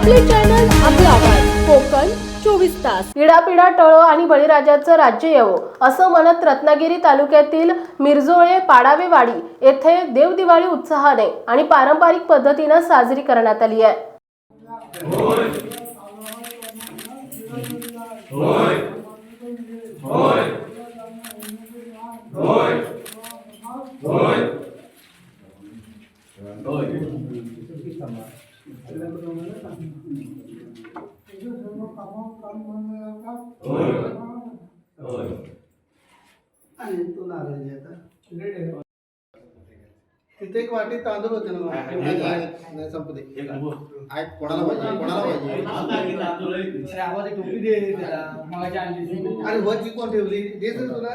आपले चॅनल आपला आवाज कोकण चोवीस तास पिढापिढा टळो आणि बळीराजाचं राज्य येवो असं म्हणत रत्नागिरी तालुक्यातील मिरजोळे पाडावेवाडी येथे देवदिवाळी उत्साहाने आणि पारंपरिक पद्धतीनं साजरी करण्यात आली आहे आणि तो नारळ घे आता. तिथे एक वाटी तांदूळ होते ना मग. नाही, संपू दे. आहे, कोणाला पाहिजे? कोणाला पाहिजे? आवाज टोपी दे त्याला. मगाची आणली आणि वरची कोण ठेवली? दे सर तुला.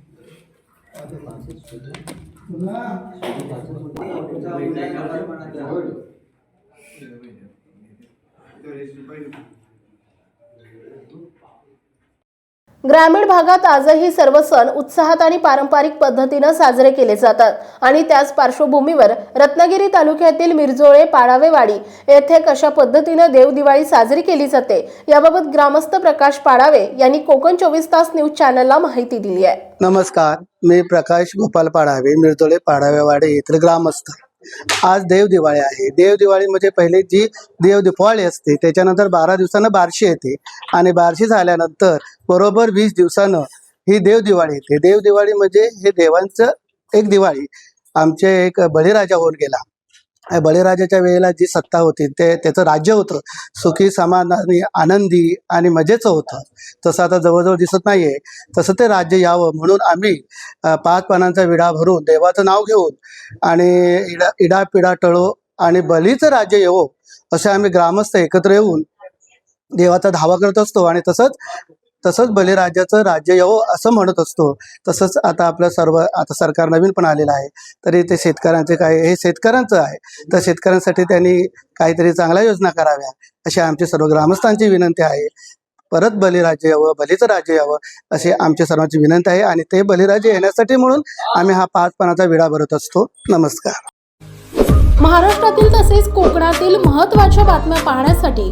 Thank you. ग्रामीण भागात आजही सर्व सण उत्साहात आणि पारंपरिक पद्धतीनं साजरे केले जातात. आणि त्याच पार्श्वभूमीवर रत्नागिरी तालुक्यातील मिरजोळे पाडावेवाडी येथे कशा पद्धतीनं देवदिवाळी साजरी केली जाते याबाबत ग्रामस्थ प्रकाश पाडावे यांनी कोकण चोवीस तास न्यूज चॅनलला माहिती दिली आहे. नमस्कार मी प्रकाश गोपाल पाडावे मिरजोळे पाडावेवाडी येथील ग्रामस्थ. आज देव दिवाळी आहे. देव दिवाळी म्हणजे पहिले जी देव दिवाळी असते त्याच्यानंतर बारा दिवसानं बारशी येते आणि बारशी झाल्यानंतर बरोबर वीस दिवसानं ही देव दिवाळी येते. देव दिवाळी म्हणजे हे देवांचं एक दिवाळी. आमचे एक बळीराजा होऊन गेला. बळीराजाच्या वेळेला जी सत्ता होती ते त्याचं राज्य होतं. सुखी समाधानी आनंदी आणि मजेचं होतं. तसं आता जवळजवळ दिसत नाहीये. तसं ते राज्य यावं म्हणून आम्ही पाच पानांचा विडा भरून देवाचं नाव घेऊन आणि इडा इडा पिडा टळो आणि बलीचं राज्य येवो असे आम्ही ग्रामस्थ एकत्र येऊन देवाचा धावा करत असतो आणि तसंच तसंच बलिराजाचं राज्य येवो असं म्हणत असतो. तसंच आता आपलं सर्व आता सरकार नवीन पण आलेलं आहे. तरी ते शेतकऱ्यांचे काय हे शेतकऱ्यांचं आहे. तर शेतकऱ्यांसाठी त्यांनी काहीतरी चांगल्या योजना कराव्या अशी आमची सर्व ग्रामस्थांची विनंती आहे. परत बलिराज्य यावं बलीचं राज्य यावं अशी आमची सर्वांची विनंती आहे. आणि ते बलिराज्य येण्यासाठी म्हणून आम्ही हा पाच पानाचा विडा भरत असतो. नमस्कार. महाराष्ट्रातील तसेच कोकणातील महत्त्वाच्या बातम्या पाहण्यासाठी